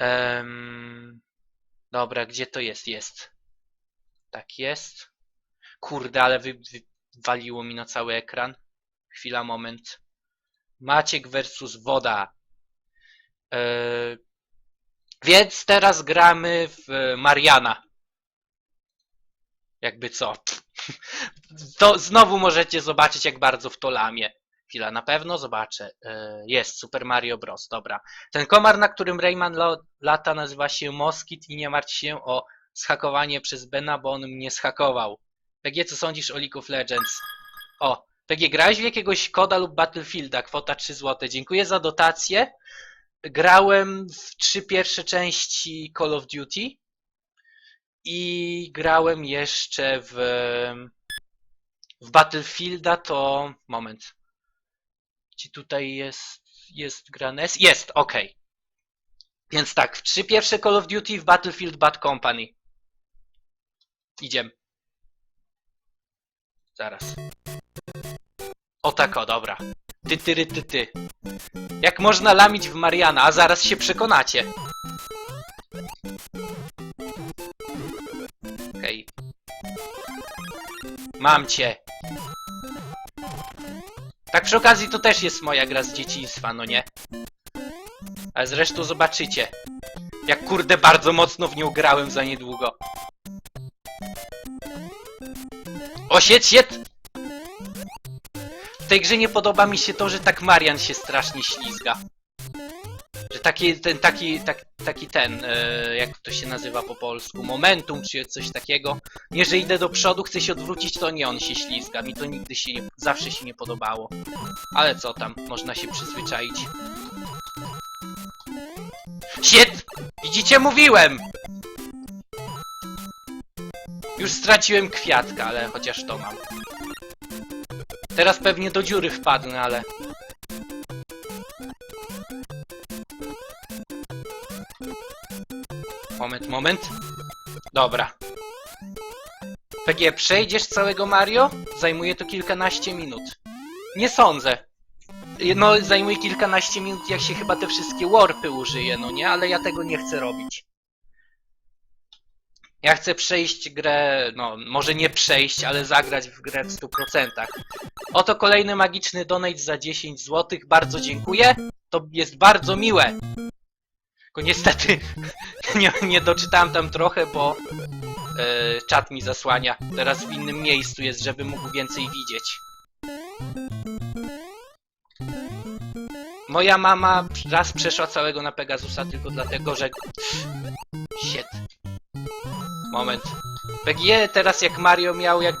Em, dobra, gdzie to jest? Jest. Tak jest. Kurde, ale wy, wywaliło mi na cały ekran. Chwila, moment. Maciek versus woda. E, więc teraz gramy w Mariana. Jakby co. To znowu możecie zobaczyć, jak bardzo w to lamie. Chwila, na pewno zobaczę. E, Jest Super Mario Bros. Dobra. Ten komar, na którym Rayman lata, nazywa się Moskit i nie martw się o schakowanie przez Bena, bo on mnie schakował. PG, co sądzisz o League of Legends? O, PG, grałeś w jakiegoś koda lub Battlefielda? Kwota 3 zł. Dziękuję za dotację. Grałem w trzy pierwsze części Call of Duty i grałem jeszcze w, w Battlefielda to... moment. Czy tutaj jest, jest grane? Jest, okej. Więc tak, w trzy pierwsze Call of Duty w Battlefield Bad Company. Idziemy. Zaraz. O tak, o, dobra. Ty, ty, ty, ty. Jak można lamić w Mariana, a zaraz się przekonacie. Okej. Mam cię. Tak przy okazji to też jest moja gra z dzieciństwa, no nie? Ale zresztą zobaczycie. Jak kurde bardzo mocno w nią grałem za niedługo. O, sieć, sieć! W tej grze nie podoba mi się to, że tak Marian się strasznie ślizga. Taki ten, taki, tak, taki ten, e, jak to się nazywa po polsku, momentum czy coś takiego. Że idę do przodu, chcę się odwrócić, to nie on się ślizga. Mi to nigdy się nie, zawsze się nie podobało. Ale co tam, można się przyzwyczaić. Shit! Widzicie, mówiłem! Już straciłem kwiatka, ale chociaż to mam. Teraz pewnie do dziury wpadnę, ale... Moment, moment. Dobra. PG, przejdziesz całego Mario? Zajmuje to kilkanaście minut. Nie sądzę. No, zajmuje kilkanaście minut, jak się chyba te wszystkie warpy użyje, no nie? Ale ja tego nie chcę robić. Ja chcę przejść grę, no, może nie przejść, ale zagrać w grę w 100%. Oto kolejny magiczny donate za 10 zł. Bardzo dziękuję. To jest bardzo miłe. Tylko niestety nie, nie doczytałem tam trochę, bo e, czat mi zasłania. Teraz w innym miejscu jest, żeby mógł więcej widzieć. Moja mama raz przeszła całego na Pegasusa tylko dlatego, że... Shit. Moment. PGE teraz jak Mario miał jak...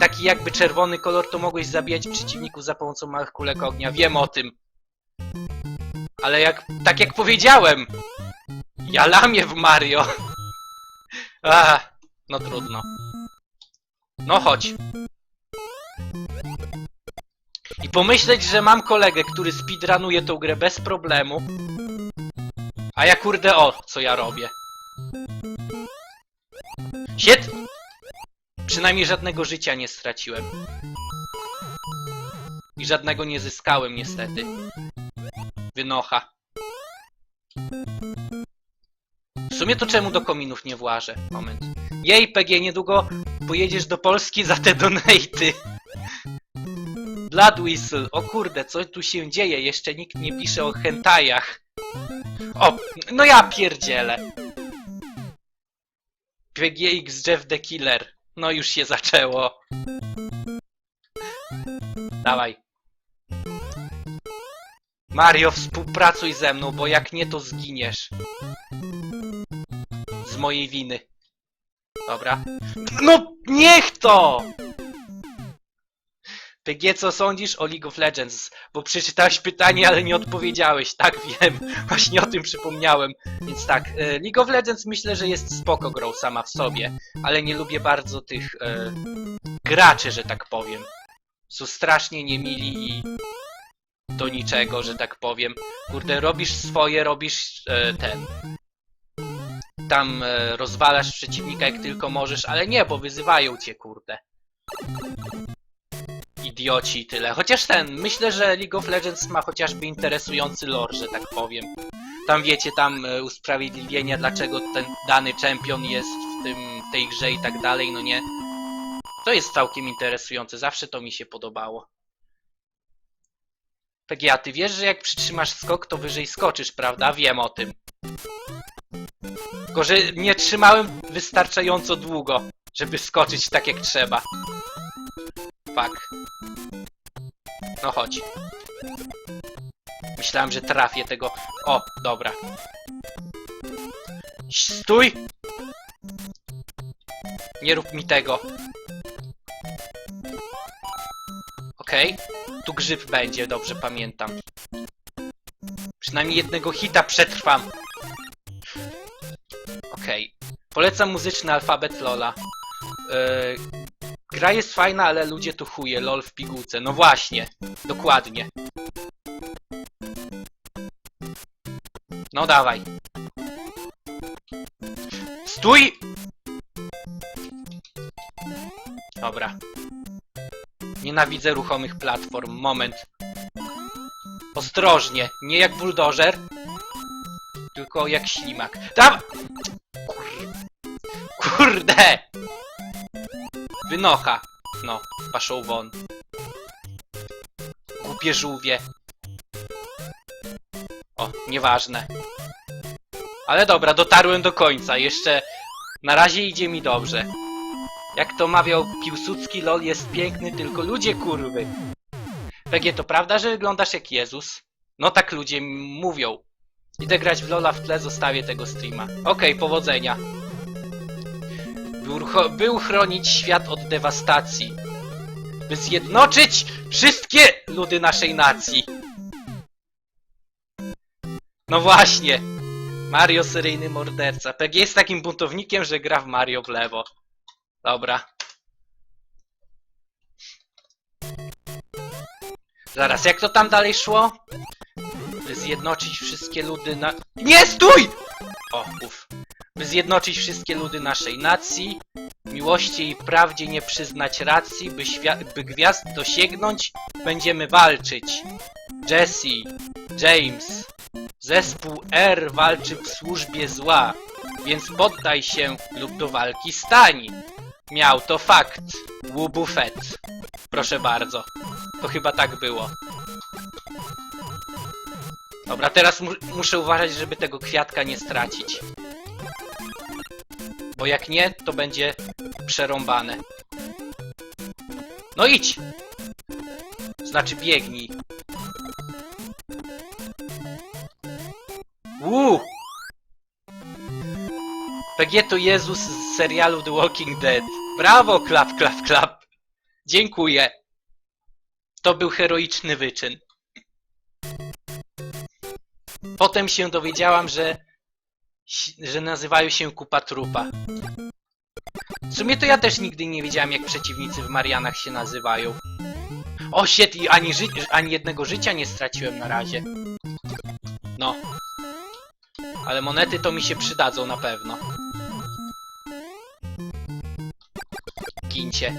taki jakby czerwony kolor, to mogłeś zabijać przeciwników za pomocą małych kulek ognia. Wiem o tym. Ale jak... tak jak powiedziałem! Ja lamię w Mario! Ah, no trudno. No chodź. I pomyśleć, że mam kolegę, który speedrunuje tą grę bez problemu. A ja kurde o, co ja robię. Shit! Przynajmniej żadnego życia nie straciłem. I żadnego nie zyskałem niestety. Wynocha. W sumie to czemu do kominów nie włażę? Moment. Jej, PG, niedługo pojedziesz do Polski za te donaty. Blood Whistle. O kurde, co tu się dzieje? Jeszcze nikt nie pisze o hentajach. O, no ja pierdzielę. PGX Jeff the Killer. No już się zaczęło. Dawaj. Mario, współpracuj ze mną, bo jak nie, to zginiesz. Z mojej winy. Dobra. No, niech to! PG, co sądzisz o League of Legends? Bo przeczytałeś pytanie, ale nie odpowiedziałeś. Tak, wiem. Właśnie o tym przypomniałem. Więc tak, e, League of Legends myślę, że jest spoko grą sama w sobie, ale nie lubię bardzo tych e, graczy, że tak powiem. Są strasznie niemili i do niczego, że tak powiem. Kurde, robisz swoje, robisz e, ten. Tam e, rozwalasz przeciwnika jak tylko możesz, ale nie, bo wyzywają cię, kurde. Idioci i tyle. Chociaż ten, myślę, że League of Legends ma chociażby interesujący lore, że tak powiem. tam wiecie, tam e, usprawiedliwienie, dlaczego ten dany czempion jest w tym, tej grze i tak dalej, no nie. To jest całkiem interesujące, zawsze to mi się podobało. PGA, ty wiesz, że jak przytrzymasz skok, to wyżej skoczysz, prawda? Wiem o tym. Tylko, że nie trzymałem wystarczająco długo, żeby skoczyć tak jak trzeba. Fuck. No chodź. Myślałem, że trafię tego. O, dobra. Stój! Nie rób mi tego. Okej. Tu grzyb będzie, dobrze pamiętam. Przynajmniej jednego hita przetrwam. Okej. Polecam muzyczny alfabet Lola. Yy, gra jest fajna, ale ludzie tu chuje. LOL w pigułce. No właśnie. Dokładnie. No dawaj. Stój! Nienawidzę ruchomych platform. Moment. Ostrożnie. Nie jak buldożer. Tylko jak ślimak. Tam! Kur... Kurde! Wynocha. No, paszą won. Głupie żółwie. O, nieważne. Ale dobra, dotarłem do końca. Jeszcze na razie idzie mi dobrze. Jak to mawiał Piłsudski, LOL jest piękny, tylko ludzie kurwy. PG, to prawda, że wyglądasz jak Jezus? No tak ludzie mówią. Idę grać w LOLa w tle, zostawię tego streama. Okej, powodzenia. Był, był chronić świat od dewastacji. By zjednoczyć wszystkie ludy naszej nacji. No właśnie. Mario seryjny morderca. PG jest takim buntownikiem, że gra w Mario w lewo. Dobra. Zaraz, jak to tam dalej szło? By zjednoczyć wszystkie ludy na... Nie, stój! O, uf. By zjednoczyć wszystkie ludy naszej nacji, miłości i prawdzie nie przyznać racji, by, by gwiazd dosięgnąć, będziemy walczyć. Jesse, James, zespół R walczy w służbie zła, więc poddaj się lub do walki stań. Miał to fakt. Wu Buffett. Proszę bardzo. To chyba tak było. Dobra, teraz mu muszę uważać, żeby tego kwiatka nie stracić. Bo jak nie, to będzie przerąbane. No idź! Znaczy biegnij. Uuu! PG to Jezus z serialu The Walking Dead. Brawo, klap, klap, klap. Dziękuję. To był heroiczny wyczyn. Potem się dowiedziałam, że że nazywają się Kupa Trupa. W sumie to ja też nigdy nie wiedziałem, jak przeciwnicy w Marianach się nazywają. O, shit, i ani, ży ani jednego życia nie straciłem na razie. No. Ale monety to mi się przydadzą na pewno. Gincie.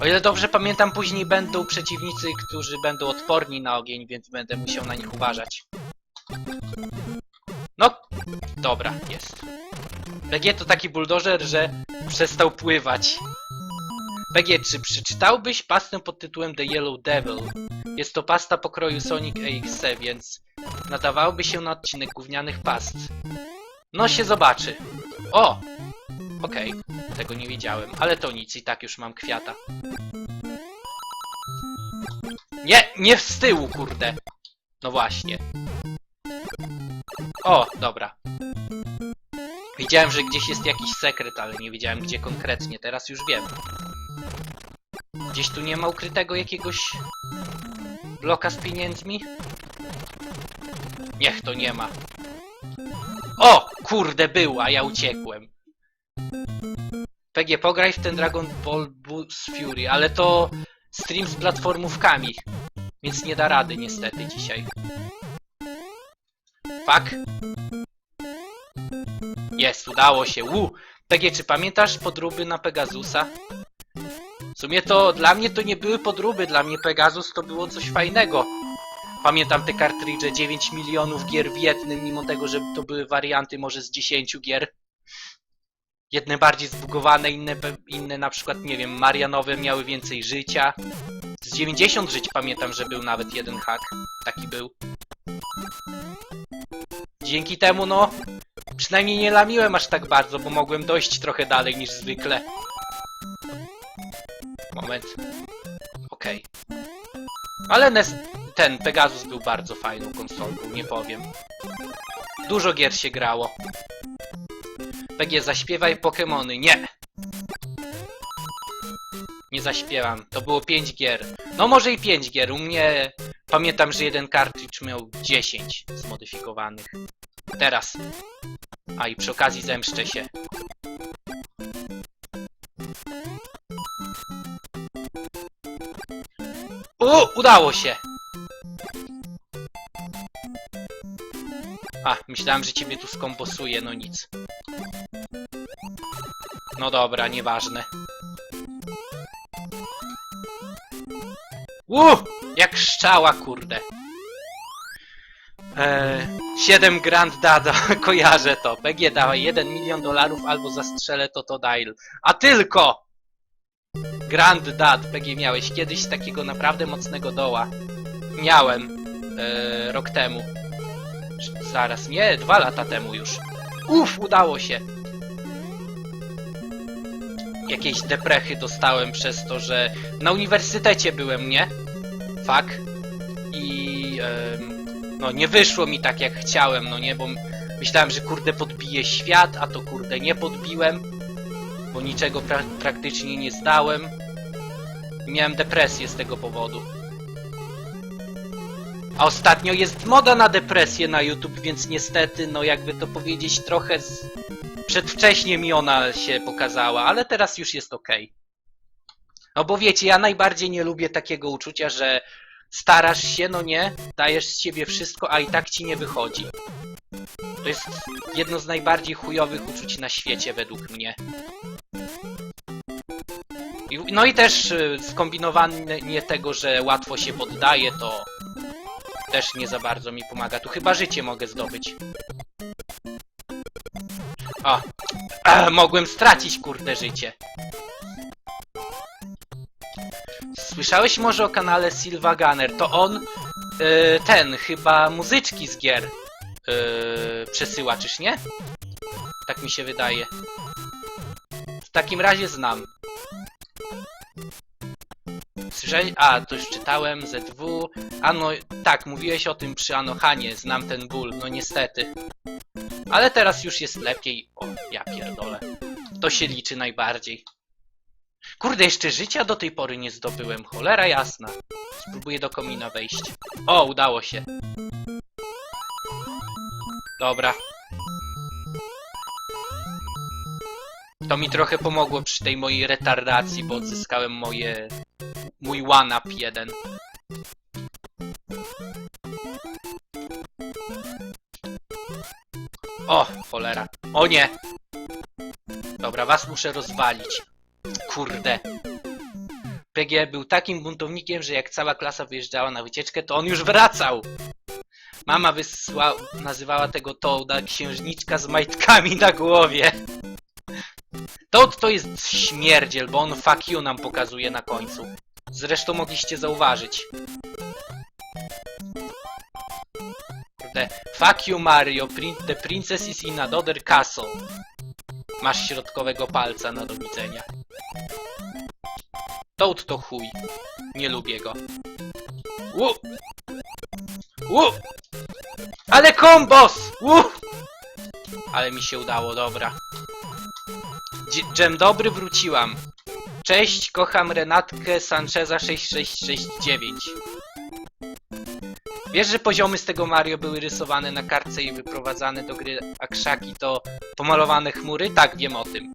O ile dobrze pamiętam, później będą przeciwnicy, którzy będą odporni na ogień, więc będę musiał na nich uważać. No, dobra, jest. BG to taki buldożer, że przestał pływać. BG, czy przeczytałbyś pastę pod tytułem The Yellow Devil? Jest to pasta pokroju Sonic EXE, więc nadawałoby się na odcinek gównianych past. No się zobaczy. O! Okej, tego nie wiedziałem, ale to nic, i tak już mam kwiata. Nie, nie z tyłu, kurde. No właśnie. O, dobra. Widziałem, że gdzieś jest jakiś sekret, ale nie wiedziałem gdzie konkretnie. Teraz już wiem. Gdzieś tu nie ma ukrytego jakiegoś bloka z pieniędzmi? Niech to nie ma. O! Kurde, był, a ja uciekłem. PG, pograj w ten Dragon Ball Boost Fury, ale to stream z platformówkami, więc nie da rady niestety dzisiaj. Fuck. Jest, udało się. Uu. PG, czy pamiętasz podróby na Pegasusa? W sumie to dla mnie to nie były podróby, dla mnie Pegasus to było coś fajnego. Pamiętam te kartridże, 9 milionów gier w jednym, mimo tego, że to były warianty może z 10 gier. Jedne bardziej zbugowane, inne, inne na przykład, nie wiem, Marianowe miały więcej życia. Z 90 żyć pamiętam, że był nawet jeden hack. Taki był. Dzięki temu, no, przynajmniej nie lamiłem aż tak bardzo, bo mogłem dojść trochę dalej niż zwykle. Moment. Okej. Ale Nes ten Pegasus był bardzo fajną konsolką, nie powiem. Dużo gier się grało. PG, zaśpiewaj Pokemony. Nie! Nie zaśpiewam. To było 5 gier. No może i 5 gier. U mnie pamiętam, że jeden kartridż miał 10 zmodyfikowanych. Teraz. A i przy okazji zemszczę się. U, udało się! A, myślałem, że ciebie tu skombosuję, no nic. No dobra, nieważne. U, jak szczała, kurde. Eee, 7 Grand Dada, kojarzę to. PG dawaj 1 milion dolarów albo zastrzelę to to Dial. A tylko! Grand Dad, PG miałeś kiedyś takiego naprawdę mocnego doła. Miałem e, rok temu. Zaraz, nie, dwa lata temu już. Uff, udało się. Jakieś deprechy dostałem przez to, że na uniwersytecie byłem, nie? Fak. I no nie wyszło mi tak jak chciałem, no nie, bo myślałem, że kurde podbiję świat, a to kurde nie podbiłem, bo niczego pra praktycznie nie zdałem. Miałem depresję z tego powodu. A ostatnio jest moda na depresję na YouTube, więc niestety, no jakby to powiedzieć, trochę z... przedwcześnie mi ona się pokazała, ale teraz już jest okej. No bo wiecie, ja najbardziej nie lubię takiego uczucia, że starasz się, no nie, dajesz z siebie wszystko, a i tak ci nie wychodzi. To jest jedno z najbardziej chujowych uczuć na świecie, według mnie. No i też y, skombinowanie tego, że łatwo się poddaje, to też nie za bardzo mi pomaga. Tu chyba życie mogę zdobyć. O, mogłem stracić kurde życie. Słyszałeś może o kanale Silva Gunner? To on, y, ten, chyba muzyczki z gier y, przesyła, czyż nie? Tak mi się wydaje. W takim razie znam. Słyszałeś? A, to już czytałem, ZW. Ano, tak, mówiłeś o tym przy Anohanie, znam ten ból, no niestety. Ale teraz już jest lepiej. O, ja pierdolę. To się liczy najbardziej. Kurde, jeszcze życia do tej pory nie zdobyłem, cholera jasna. Spróbuję do komina wejść. O, udało się. Dobra. To mi trochę pomogło przy tej mojej retardacji, bo odzyskałem moje... mój one-up jeden. O, cholera. O nie! Dobra, was muszę rozwalić. Kurde. PG był takim buntownikiem, że jak cała klasa wyjeżdżała na wycieczkę, to on już wracał. Mama wysła... nazywała tego Toada księżniczka z majtkami na głowie. Toad to jest śmierdziel, bo on fuck you nam pokazuje na końcu. Zresztą mogliście zauważyć. Fuck you Mario, prin the princess is in another castle. Masz środkowego palca na do widzenia. Toad to chuj. Nie lubię go. Wu! Wu! Ale kombos! Wu! Ale mi się udało, dobra. Dżem dobry, wróciłam. Cześć, kocham Renatkę Sancheza 6669. Wiesz, że poziomy z tego Mario były rysowane na kartce i wyprowadzane do gry, a krzaki to pomalowane chmury? Tak, wiem o tym.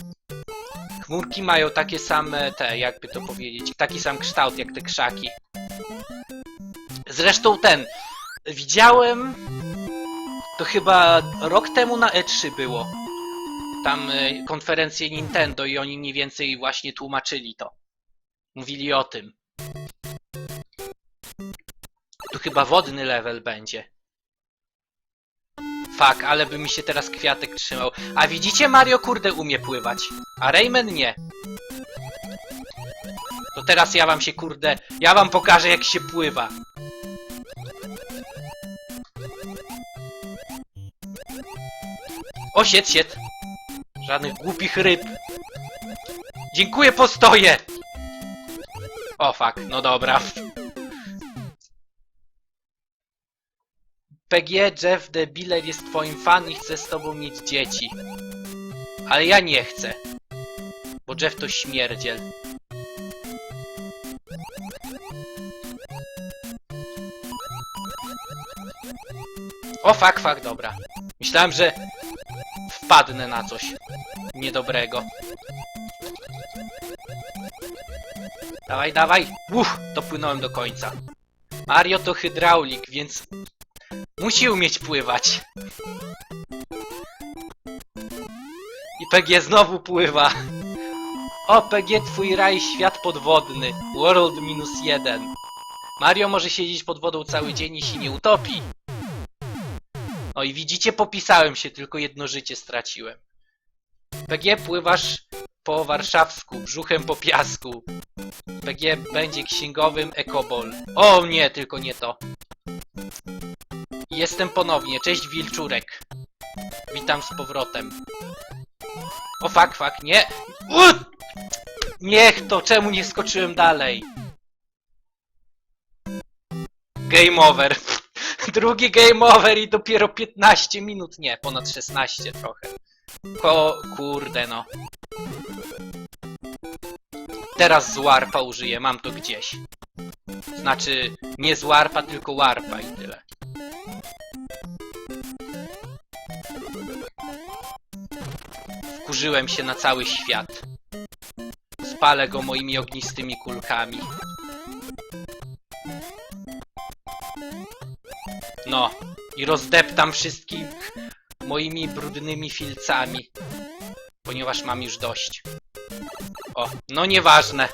Chmurki mają takie same te, jakby to powiedzieć, taki sam kształt jak te krzaki. Zresztą ten, widziałem, to chyba rok temu na E3 było. Tam y, konferencję Nintendo i oni mniej więcej właśnie tłumaczyli to. Mówili o tym. Tu chyba wodny level będzie. Fuck, ale by mi się teraz kwiatek trzymał. A widzicie, Mario kurde umie pływać. A Rayman nie. To teraz ja wam się kurde... Ja wam pokażę jak się pływa. O, siet, siet. Żadnych głupich ryb. Dziękuję, postoję! O, fuck, no dobra. PG Jeff Debiler jest twoim fan i chce z tobą mieć dzieci. Ale ja nie chcę. Bo Jeff to śmierdziel. O, fuck, fuck, dobra. Myślałem, że wpadnę na coś niedobrego. Dawaj, dawaj! Uff, dopłynąłem do końca. Mario to hydraulik, więc musi umieć pływać. I PG znowu pływa. O, PG, twój raj, świat podwodny. World minus jeden. Mario może siedzieć pod wodą cały dzień i się nie utopi. No i widzicie, popisałem się, tylko jedno życie straciłem. PG, pływasz po warszawsku, brzuchem po piasku. PG będzie księgowym ekobol. O nie, tylko nie to. Jestem ponownie, cześć Wilczurek. Witam z powrotem. O fuck, fuck, nie! U! Niech to, czemu nie skoczyłem dalej? Game over. Drugi game over i dopiero 15 minut, nie, ponad 16 trochę. Ko, kurde no. Teraz z warpa użyję, mam to gdzieś. Znaczy, nie z tylko warpa i tyle. Wkurzyłem się na cały świat. Spalę go moimi ognistymi kulkami. No, i rozdeptam wszystkich moimi brudnymi filcami. Ponieważ mam już dość. O, no nieważne.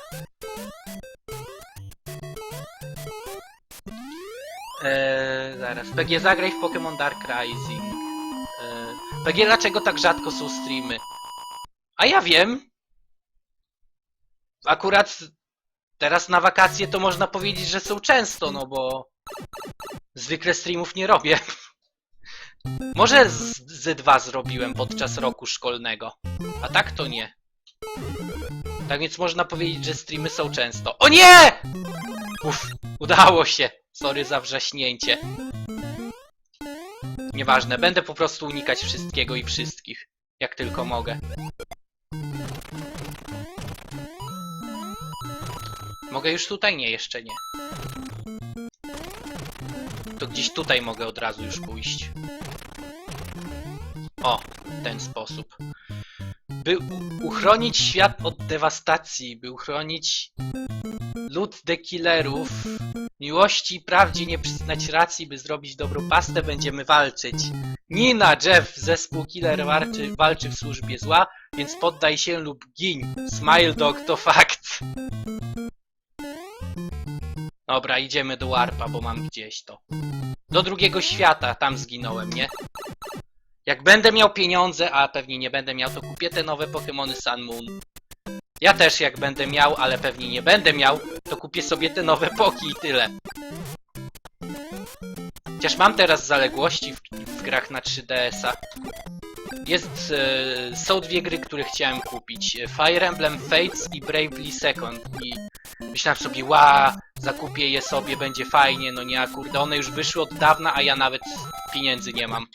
Zaraz. PG zagraj w Pokémon Dark Rising. Eee, PG dlaczego tak rzadko są streamy? A ja wiem. Akurat teraz na wakacje to można powiedzieć, że są często, no bo zwykle streamów nie robię. Może z, dwa zrobiłem podczas roku szkolnego, a tak to nie. Tak więc można powiedzieć, że streamy są często. O nie! Uff, udało się. Sorry za wrzaśnięcie. Nieważne, będę po prostu unikać wszystkiego i wszystkich. Jak tylko mogę. Mogę już tutaj? Nie, jeszcze nie. To gdzieś tutaj mogę od razu już pójść. O, w ten sposób. By uchronić świat od dewastacji, by uchronić lud dekillerów, miłości i prawdzie nie przyznać racji, by zrobić dobrą pastę, będziemy walczyć. Nina, Jeff, zespół Killer walczy, walczy w służbie zła, więc poddaj się lub gin. Smile Dog to fakt. Dobra, idziemy do Warpa, bo mam gdzieś to. Do drugiego świata, tam zginąłem, nie? Jak będę miał pieniądze, a pewnie nie będę miał, to kupię te nowe Pokémony Sun Moon. Ja też jak będę miał, ale pewnie nie będę miał, to kupię sobie te nowe Poki i tyle. Chociaż mam teraz zaległości w, w grach na 3DS-a. Jest, e, są dwie gry, które chciałem kupić. Fire Emblem Fates i Bravely Second. I myślałem sobie, ła, zakupię je sobie, będzie fajnie, no nie, kurde, one już wyszły od dawna, a ja nawet pieniędzy nie mam.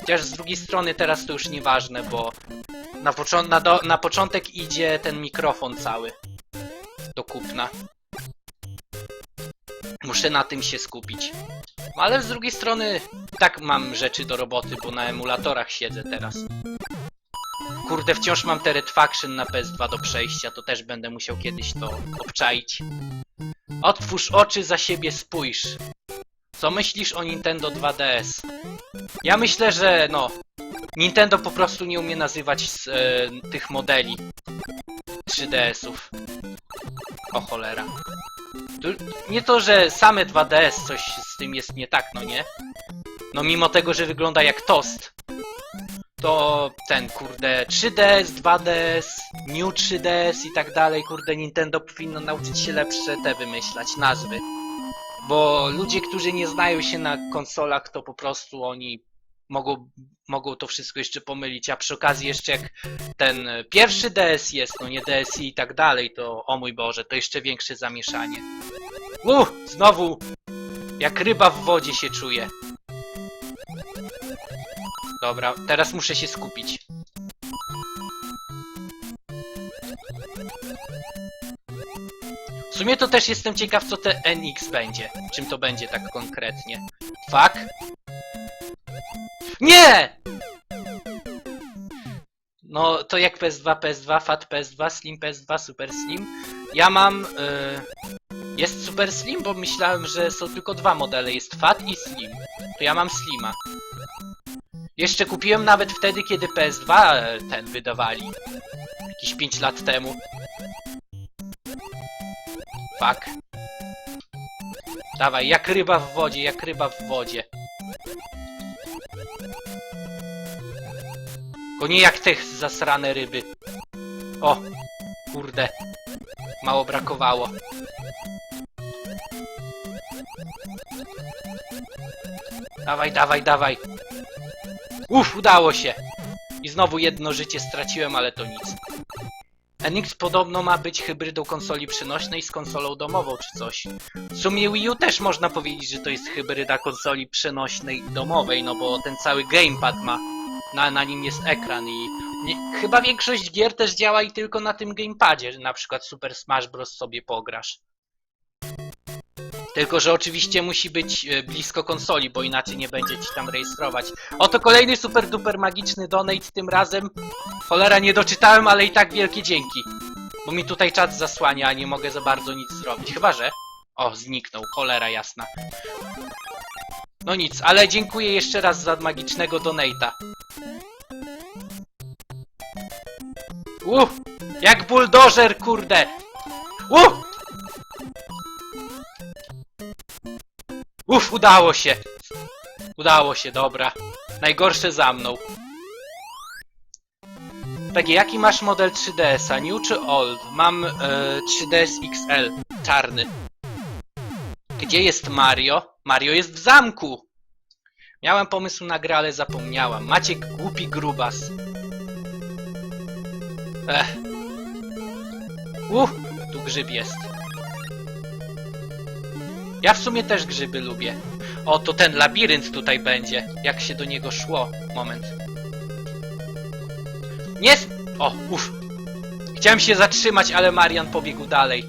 Chociaż z drugiej strony teraz to już nieważne, bo na, począ na, na początek idzie ten mikrofon cały do kupna. Muszę na tym się skupić. Ale z drugiej strony tak mam rzeczy do roboty, bo na emulatorach siedzę teraz. Kurde, wciąż mam te Red Faction na PS2 do przejścia, to też będę musiał kiedyś to obczaić. Otwórz oczy, za siebie spójrz. Co myślisz o Nintendo 2DS? Ja myślę, że no... Nintendo po prostu nie umie nazywać z, e, tych modeli 3DS-ów. O cholera. Nie to, że same 2DS coś z tym jest nie tak, no nie? No mimo tego, że wygląda jak tost, to ten kurde 3DS, 2DS, New 3DS i tak dalej, kurde Nintendo powinno nauczyć się lepsze te wymyślać, nazwy. Bo ludzie, którzy nie znają się na konsolach, to po prostu oni mogą, mogą to wszystko jeszcze pomylić, a przy okazji jeszcze jak ten pierwszy DS jest, no nie DSi i tak dalej, to o mój Boże, to jeszcze większe zamieszanie. Uh, znowu jak ryba w wodzie się czuję. Dobra, teraz muszę się skupić. W sumie to też jestem ciekaw, co te NX będzie. Czym to będzie tak konkretnie. Fuck. Nie! No, to jak PS2, PS2, Fat PS2, Slim PS2, Super Slim. Ja mam... y, Jest Super Slim, bo myślałem, że są tylko dwa modele. Jest Fat i Slim. To ja mam Slima. Jeszcze kupiłem nawet wtedy, kiedy PS2 e, ten wydawali. Jakieś 5 lat temu. Fuck. Dawaj, jak ryba w wodzie, jak ryba w wodzie. Tylko nie jak te zasrane ryby. O, kurde. Mało brakowało. Dawaj, dawaj, dawaj. Uff, udało się. I znowu jedno życie straciłem, ale to nic. NX podobno ma być hybrydą konsoli przenośnej z konsolą domową czy coś. W sumie Wii U też można powiedzieć, że to jest hybryda konsoli przenośnej domowej, no bo ten cały gamepad ma, na, na nim jest ekran i nie, chyba większość gier też działa i tylko na tym gamepadzie, na przykład Super Smash Bros. sobie pograsz. Tylko, że oczywiście musi być e, blisko konsoli, bo inaczej nie będzie ci tam rejestrować. Oto kolejny super duper magiczny donate tym razem. Cholera, nie doczytałem, ale i tak wielkie dzięki. Bo mi tutaj czat zasłania, a nie mogę za bardzo nic zrobić. Chyba, że... O, zniknął. Cholera jasna. No nic, ale dziękuję jeszcze raz za magicznego donate'a. Uh! Jak buldożer, kurde! Uh! Uff, udało się! Udało się, dobra. Najgorsze za mną. Takie, jaki masz model 3DS-a? New czy old? Mam e, 3DS XL, czarny. Gdzie jest Mario? Mario jest w zamku! Miałem pomysł na grę, ale zapomniałam. Maciek głupi grubas. Ech. Uff, tu grzyb jest. Ja w sumie też grzyby lubię. O, to ten labirynt tutaj będzie. Jak się do niego szło. Moment. Nie! O, uff. Chciałem się zatrzymać, ale Marian pobiegł dalej.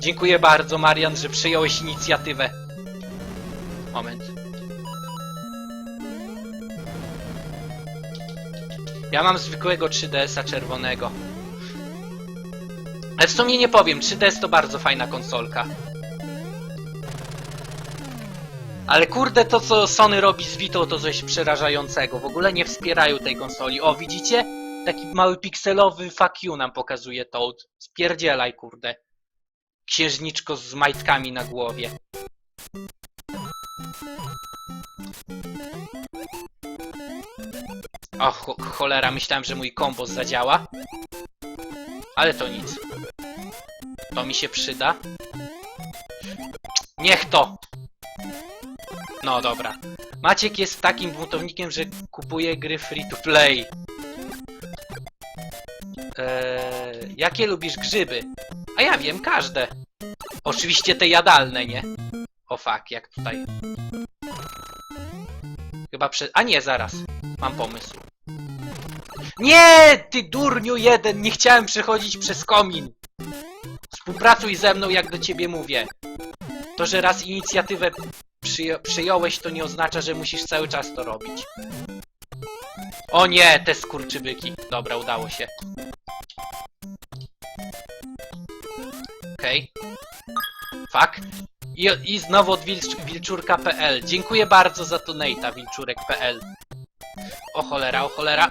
Dziękuję bardzo, Marian, że przyjąłeś inicjatywę. Moment. Ja mam zwykłego 3DS-a czerwonego. Ale w sumie nie powiem, 3DS to bardzo fajna konsolka. Ale kurde, to co Sony robi z Vito to coś przerażającego. W ogóle nie wspierają tej konsoli. O, widzicie? Taki mały pikselowy fuck you nam pokazuje Toad. Spierdzielaj, kurde. Księżniczko z majtkami na głowie. O, cho cholera, myślałem, że mój kombos zadziała. Ale to nic. To mi się przyda. Niech to! No dobra. Maciek jest takim buntownikiem, że kupuje gry free to play. Eee, jakie lubisz grzyby? A ja wiem, każde. Oczywiście te jadalne, nie? O fuck, jak tutaj. Chyba prze... A nie, zaraz. Mam pomysł. Nie, ty durniu jeden! Nie chciałem przechodzić przez komin. Współpracuj ze mną, jak do ciebie mówię. To, że raz inicjatywę przyjo przyjąłeś, to nie oznacza, że musisz cały czas to robić. O nie, te skurczybyki. Dobra, udało się. Okej. Fuck. I, I znowu od wilcz wilczurka.pl. Dziękuję bardzo za donate'a, wilczurek.pl. O cholera, o cholera.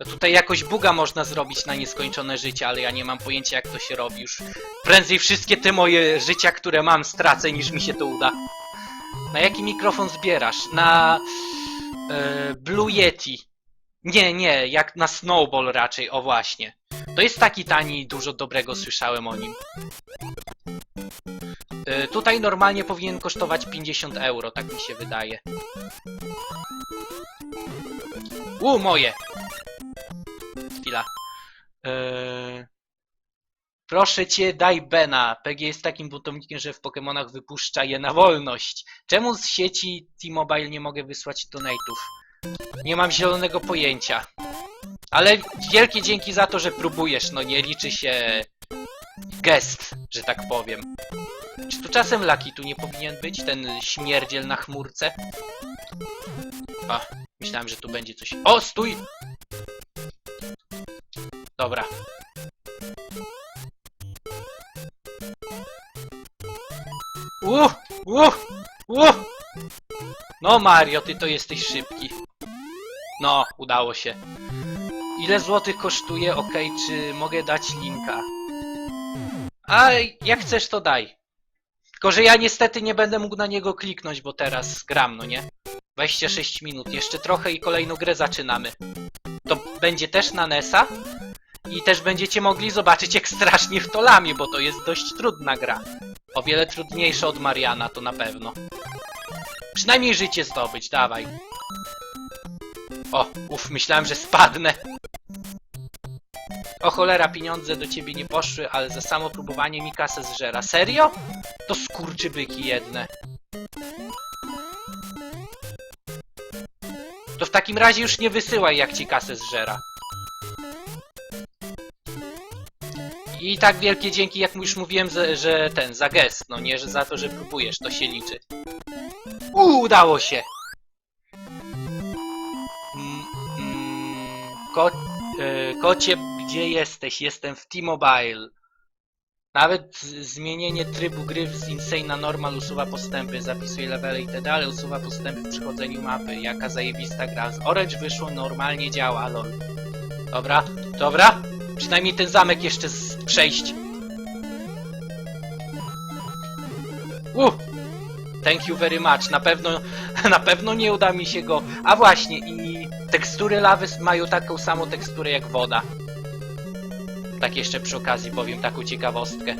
No tutaj jakoś buga można zrobić na nieskończone życie, ale ja nie mam pojęcia jak to się robi. Już prędzej wszystkie te moje życia, które mam, stracę niż mi się to uda. Na jaki mikrofon zbierasz? Na e, Blue Yeti. Nie, nie, jak na Snowball raczej, o właśnie. To jest taki tani i dużo dobrego słyszałem o nim. E, tutaj normalnie powinien kosztować 50 euro, tak mi się wydaje. U, moje! Chwila. Eee... Proszę cię, daj Bena. PG jest takim buntownikiem, że w Pokémonach wypuszcza je na wolność. Czemu z sieci T-Mobile nie mogę wysłać donate'ów? Nie mam zielonego pojęcia. Ale wielkie dzięki za to, że próbujesz. No nie liczy się gest, że tak powiem. Czy tu czasem Lucky tu nie powinien być? Ten śmierdziel na chmurce? A, myślałem, że tu będzie coś. O, stój! Dobra. Uh, uh, uh! No Mario, ty to jesteś szybki. No, udało się. Ile złotych kosztuje? Ok, czy mogę dać linka? A jak chcesz, to daj. Tylko, że ja niestety nie będę mógł na niego kliknąć, bo teraz gram, no nie? 26 minut, jeszcze trochę i kolejną grę zaczynamy. To będzie też na NESa i też będziecie mogli zobaczyć jak strasznie w to lamie, bo to jest dość trudna gra. O wiele trudniejsza od Mariana, to na pewno. Przynajmniej życie zdobyć, dawaj. O, uff, myślałem, że spadnę. O cholera, pieniądze do ciebie nie poszły, ale za samo próbowanie mi kasę zżera. Serio? To skurczybyki jedne. To w takim razie już nie wysyłaj, jak ci kasę zżera. I tak wielkie dzięki, jak już mówiłem, że, że ten, za gest, no nie, że za to, że próbujesz, to się liczy. Uuu, udało się! Mm, mm, ko e, kocie, gdzie jesteś? Jestem w T-Mobile. Nawet zmienienie trybu gry z Insane na Normal usuwa postępy, zapisuje levele itd., ale usuwa postępy w przechodzeniu mapy. Jaka zajebista gra. Z Orange wyszło, normalnie działa, lol. Dobra, dobra. Przynajmniej ten zamek jeszcze z przejść. Uh! Thank you very much. Na pewno, na pewno nie uda mi się go. A właśnie, i tekstury lawy mają taką samą teksturę jak woda. Tak jeszcze przy okazji powiem taką ciekawostkę.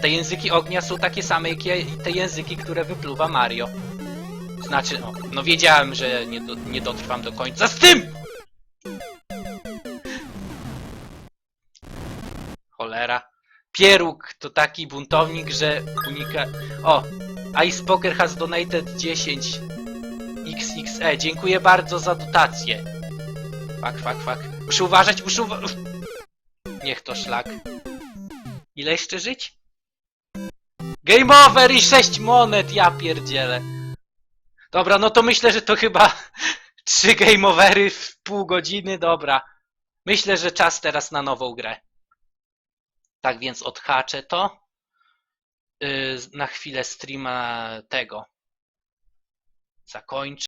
Te języki ognia są takie same jak te języki, które wypluwa Mario. Znaczy, no, no wiedziałem, że nie, do, nie dotrwam do końca z tym! Cholera. Pieróg to taki buntownik, że unika... O! Ice Poker has donated 10 XXE. Dziękuję bardzo za dotację. Fuck, fuck, fuck. Muszę uważać, muszę uwa... Niech to szlak. Ile jeszcze żyć? Game over i 6 monet, ja pierdzielę. Dobra, no to myślę, że to chyba 3 game overy w pół godziny, dobra. Myślę, że czas teraz na nową grę. Tak więc odhaczę to. Yy, na chwilę streama tego. Zakończę.